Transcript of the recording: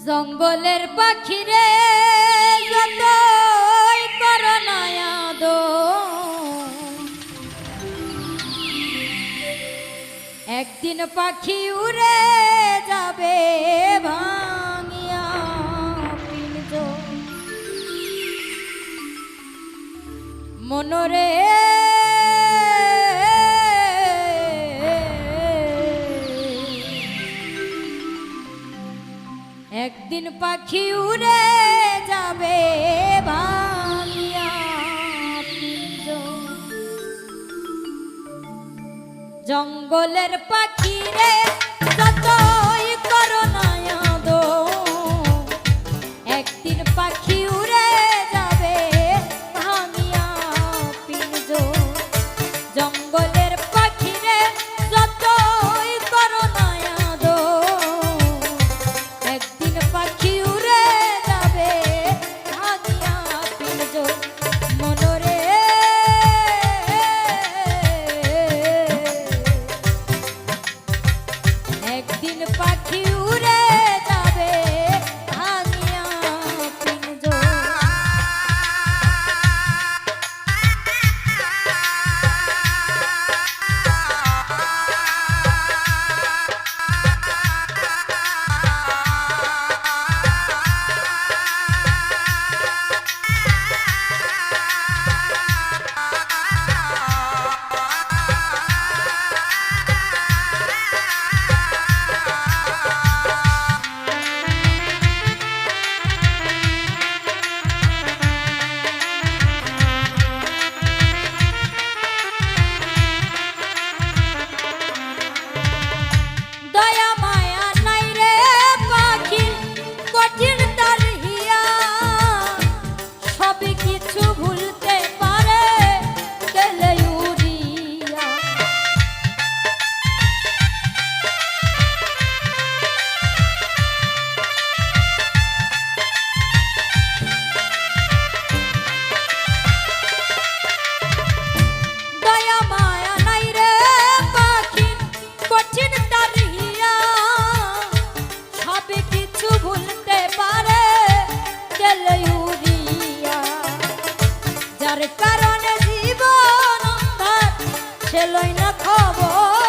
জঙ্গলের পাখিরে যতই করণায়াদ একদিন পাখি উড়ে যাবে ভাঙিয়া মনরে একদিন পাখি উড়ে যাবে জঙ্গলের পাখি রে যত হবে কিছু ভুলতে কারণে জীবন অন্ধার সে না খবর।